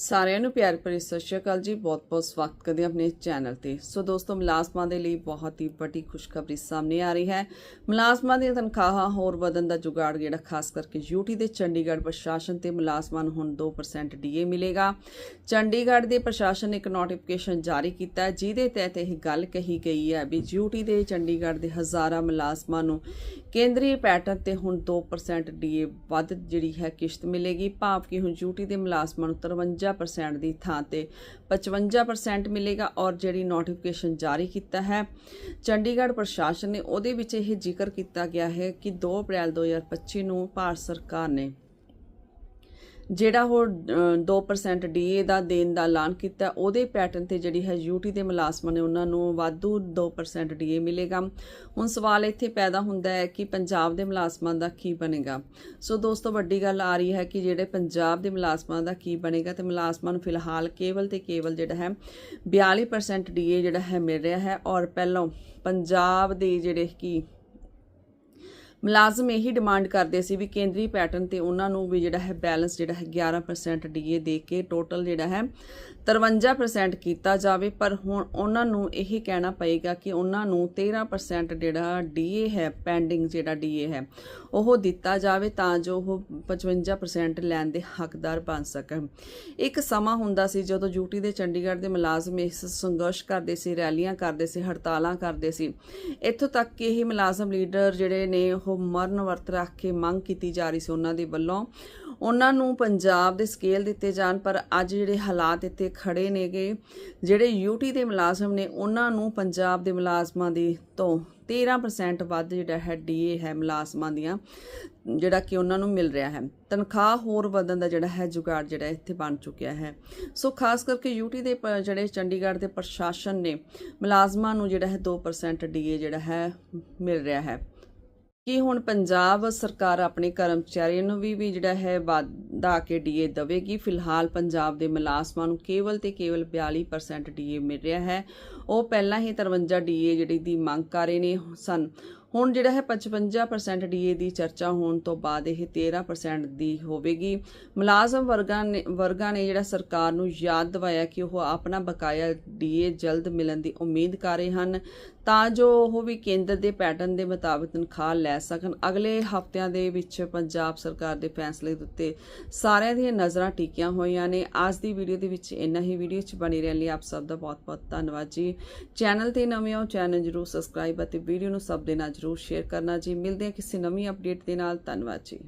ਸਾਰਿਆਂ ਨੂੰ ਪਿਆਰ ਭਰੀ ਸਤਿ ਸ਼੍ਰੀ ਅਕਾਲ ਜੀ। ਬਹੁਤ-ਬਹੁਤ ਸਵਾਗਤ ਕਰਦੇ ਹਾਂ ਆਪਣੇ ਚੈਨਲ ਤੇ। ਸੋ ਦੋਸਤੋ, ਮੁਲਾਜ਼ਮਾਂ ਦੇ ਲਈ ਬਹੁਤ ਹੀ ਵੱਡੀ ਖੁਸ਼ਖਬਰੀ ਸਾਹਮਣੇ ਆ ਰਹੀ ਹੈ। ਮੁਲਾਜ਼ਮਾਂ ਦੀਆਂ ਤਨਖਾਹਾਂ ਹੋਰ ਵਧਣ ਦਾ ਜੁਗਾੜ ਜਿਹੜਾ ਖਾਸ ਕਰਕੇ ਯੂਟੀ ਦੇ ਚੰਡੀਗੜ੍ਹ ਪ੍ਰਸ਼ਾਸਨ ਤੇ ਮੁਲਾਜ਼ਮਾਂ ਨੂੰ ਹੁਣ 2% ਡੀਏ ਮਿਲੇਗਾ। ਚੰਡੀਗੜ੍ਹ ਦੇ ਪ੍ਰਸ਼ਾਸਨ ਨੇ ਇੱਕ ਨੋਟੀਫਿਕੇਸ਼ਨ ਜਾਰੀ ਕੀਤਾ ਹੈ, ਜਿਹਦੇ ਤਹਿਤ ਇਹ ਗੱਲ ਕਹੀ ਗਈ ਹੈ ਵੀ ਯੂਟੀ ਦੇ ਚੰਡੀਗੜ੍ਹ ਦੇ ਹਜ਼ਾਰਾਂ ਮੁਲਾਜ਼ਮਾਂ ਨੂੰ ਕੇਂਦਰੀ ਪੈਟਰਨ ਤੇ ਹੁਣ 2% ਡੀਏ ਵੱਧ ਜਿਹੜੀ ਹੈ ਕਿਸ਼ਤ ਮਿਲੇਗੀ। ਭਾਵ ਕਿ ਹੁਣ ਯੂਟੀ ਦੇ ਮੁਲਾਜ਼ਮਾਂ ਨੂੰ 53% ਦੀ ਥਾਂ ਤੇ 55% ਮਿਲੇਗਾ ਔਰ ਜਿਹੜੀ ਨੋਟੀਫਿਕੇਸ਼ਨ ਜਾਰੀ ਕੀਤਾ ਹੈ, ਚੰਡੀਗੜ੍ਹ ਪ੍ਰਸ਼ਾਸਨ ਨੇ ਉਹਦੇ ਵਿੱਚ ਇਹ ਜ਼ਿਕਰ ਕੀਤਾ ਗਿਆ ਹੈ ਕਿ 2 ਅਪ੍ਰੈਲ 2025 ਨੂੰ ਭਾਰਤ ਸਰਕਾਰ ਨੇ ਜਿਹੜਾ ਉਹ ਅ, 2% ਡੀਏ ਦਾ ਦੇਣ ਦਾ ਐਲਾਨ ਕੀਤਾ ਉਹਦੇ ਪੈਟਰਨ ਤੇ ਜਿਹੜੀ ਹੈ ਯੂਟੀ ਦੇ ਮੁਲਾਜ਼ਮਾਂ ਨੇ ਉਹਨਾਂ ਨੂੰ ਵਾਧੂ 2% ਡੀਏ ਮਿਲੇਗਾ। ਹੁਣ ਸਵਾਲ ਇੱਥੇ ਪੈਦਾ ਹੁੰਦਾ ਹੈ ਕਿ ਪੰਜਾਬ ਦੇ ਮੁਲਾਜ਼ਮਾਂ ਦਾ ਕੀ ਬਣੇਗਾ? ਸੋ ਦੋਸਤੋ ਵੱਡੀ ਗੱਲ ਆ ਰਹੀ ਹੈ ਕਿ ਜਿਹੜੇ ਪੰਜਾਬ ਦੇ ਮੁਲਾਜ਼ਮਾਂ ਦਾ ਕੀ ਬਣੇਗਾ ਤੇ ਮੁਲਾਜ਼ਮਾਂ ਨੂੰ ਫਿਲਹਾਲ ਕੇਵਲ ਤੇ ਕੇਵਲ ਜਿਹੜਾ ਹੈ 42% ਡੀਏ ਜਿਹੜਾ ਹੈ ਮਿਲ ਰਿਹਾ ਹੈ। ਔਰ ਪਹਿਲਾਂ ਪੰਜਾਬ ਦੇ ਜਿਹੜੇ ਕੀ ਮੁਲਾਜ਼ਮ ਇਹੀ ਡਿਮਾਂਡ ਕਰਦੇ ਸੀ ਵੀ ਕੇਂਦਰੀ ਪੈਟਰਨ ਤੇ ਉਹਨਾਂ ਨੂੰ ਵੀ ਜਿਹੜਾ ਹੈ ਬੈਲੈਂਸ ਜਿਹੜਾ ਹੈ 11% ਡੀਏ ਦੇ ਕੇ ਟੋਟਲ ਜਿਹੜਾ ਹੈ 53% ਕੀਤਾ ਜਾਵੇ। ਪਰ ਹੁਣ ਉਹਨਾਂ ਨੂੰ ਇਹੀ ਕਹਿਣਾ ਪਏਗਾ ਕਿ ਉਹਨਾਂ ਨੂੰ 13% ਜਿਹੜਾ ਡੀਏ ਹੈ ਪੈਂਡਿੰਗ ਜਿਹੜਾ ਡੀਏ ਹੈ, ਉਹ ਦਿੱਤਾ ਜਾਵੇ ਤਾਂ ਜੋ ਉਹ 55% ਲੈਣ ਦੇ ਹੱਕਦਾਰ ਬਣ ਸਕਣ। ਇੱਕ ਸਮਾਂ ਹੁੰਦਾ ਸੀ ਜਦੋਂ ਯੂਟੀ ਦੇ ਚੰਡੀਗੜ੍ਹ ਦੇ ਮੁਲਾਜ਼ਮ ਇਸ ਸੰਘਰਸ਼ ਕਰਦੇ ਸੀ, ਰੈਲੀਆਂ ਕਰਦੇ ਸੀ, ਹੜਤਾਲਾਂ ਕਰਦੇ ਸੀ। ਇੱਥੋਂ ਤੱਕ ਕਿ ਇਹ ਮੁਲਾਜ਼ਮ ਲੀਡਰ ਜਿਹੜੇ ਨੇ ਉਹ ਉਹ ਮਰਨ ਵਰਤ ਰੱਖ ਕੇ ਮੰਗ ਕੀਤੀ ਜਾ ਰਹੀ ਸੀ ਉਹਨਾਂ ਦੇ ਵੱਲੋਂ। ਉਹਨਾਂ ਨੂੰ ਪੰਜਾਬ ਦੇ ਸਕੇਲ ਦਿੱਤੇ ਜਾਣ, ਪਰ ਅੱਜ ਜਿਹੜੇ ਹਾਲਾਤ ਇੱਥੇ ਖੜੇ ਨੇਗੇ, ਜਿਹੜੇ ਯੂਟੀ ਦੇ ਮੁਲਾਜ਼ਮ ਨੇ, ਉਹਨਾਂ ਨੂੰ ਪੰਜਾਬ ਦੇ ਮੁਲਾਜ਼ਮਾਂ ਦੀ ਤੋਂ 13% ਵੱਧ ਜਿਹੜਾ ਹੈ ਡੀਏ ਹੈ ਮੁਲਾਜ਼ਮਾਂ ਦੀਆਂ, ਜਿਹੜਾ ਕਿ ਉਹਨਾਂ ਨੂੰ ਮਿਲ ਰਿਹਾ ਹੈ। ਤਨਖਾਹ ਹੋਰ ਵਧਣ ਦਾ ਜਿਹੜਾ ਹੈ ਜੁਗਾੜ ਜਿਹੜਾ ਇੱਥੇ ਬਣ ਚੁੱਕਿਆ ਹੈ। ਸੋ ਖਾਸ ਕਰਕੇ ਯੂਟੀ ਦੇ ਪ- ਜਿਹੜੇ ਚੰਡੀਗੜ੍ਹ ਦੇ ਪ੍ਰਸ਼ਾਸਨ ਨੇ, ਮੁਲਾਜ਼ਮਾਂ ਨੂੰ ਜਿਹੜਾ ਹੈ 2% ਡੀਏ ਜਿਹੜਾ ਹੈ ਮਿਲ ਰਿਹਾ ਹੈ। ਕਿ ਹੁਣ ਪੰਜਾਬ ਸਰਕਾਰ ਆਪਣੇ ਕਰਮਚਾਰੀਆਂ ਨੂੰ ਵੀ ਵੀ ਜਿਹੜਾ ਹੈ ਵਾਧਾ ਕੇ ਡੀਏ ਦੇਵੇਗੀ। ਫਿਲਹਾਲ ਪੰਜਾਬ ਦੇ ਮੁਲਾਜ਼ਮਾਂ ਨੂੰ ਕੇਵਲ ਤੇ ਕੇਵਲ 42% ਡੀਏ ਮਿਲ ਰਿਹਾ ਹੈ। ਉਹ ਪਹਿਲਾਂ ਹੀ 53 ਡੀਏ ਜਿਹੜੀ ਦੀ ਮੰਗ ਕਰ ਰਹੇ ਨੇ ਸਨ। ਹੁਣ ਜਿਹੜਾ ਹੈ 55% ਡੀਏ ਦੀ ਚਰਚਾ ਹੋਣ ਤੋਂ ਬਾਅਦ ਇਹ 13% ਦੀ ਹੋਵੇਗੀ। ਮੁਲਾਜ਼ਮ ਵਰਗਾਂ ਨੇ ਵਰਗਾਂ ਨੇ ਜਿਹੜਾ ਸਰਕਾਰ ਨੂੰ ਯਾਦ ਦਿਵਾਇਆ ਕਿ ਉਹ ਆਪਣਾ ਬਕਾਇਆ ਡੀਏ ਜਲਦ ਮਿਲਣ ਦੀ ਉਮੀਦ ਕਰ ਰਹੇ ਹਨ, ਤਾਂ ਜੋ ਉਹ ਵੀ ਕੇਂਦਰ ਦੇ ਪੈਟਰਨ ਦੇ ਮੁਤਾਬਕ ਤਨਖਾਹ ਲੈ ਸਕਣ। ਅਗਲੇ ਹਫ਼ਤਿਆਂ ਦੇ ਵਿੱਚ ਪੰਜਾਬ ਸਰਕਾਰ ਦੇ ਫੈਸਲੇ ਦੇ ਉੱਤੇ ਸਾਰਿਆਂ ਦੀਆਂ ਨਜ਼ਰਾਂ ਟਿਕੀਆਂ ਹੋਈਆਂ ਨੇ। ਅੱਜ ਦੀ ਵੀਡੀਓ ਦੇ ਵਿੱਚ ਇੰਨਾ ਹੀ। ਵੀਡੀਓ 'ਚ ਬਣੀ ਰਹਿਣ ਲਈ ਆਪ ਸਭ ਦਾ ਬਹੁਤ-ਬਹੁਤ ਧੰਨਵਾਦ ਜੀ। ਚੈਨਲ ਤੇ ਨਵੇਂ ਹੋ, ਚੈਨਲ ਜਰੂਰ ਸਬਸਕ੍ਰਾਈਬ ਅਤੇ ਵੀਡੀਓ ਨੂੰ ਸਭ ਦੇ ਨਾਲ ਜਰੂਰ ਸ਼ੇਅਰ ਕਰਨਾ ਜੀ। ਮਿਲਦੇ ਹਾਂ ਕਿਸੇ ਨਵੀਂ ਅਪਡੇਟ ਦੇ ਨਾਲ। ਧੰਨਵਾਦ ਜੀ।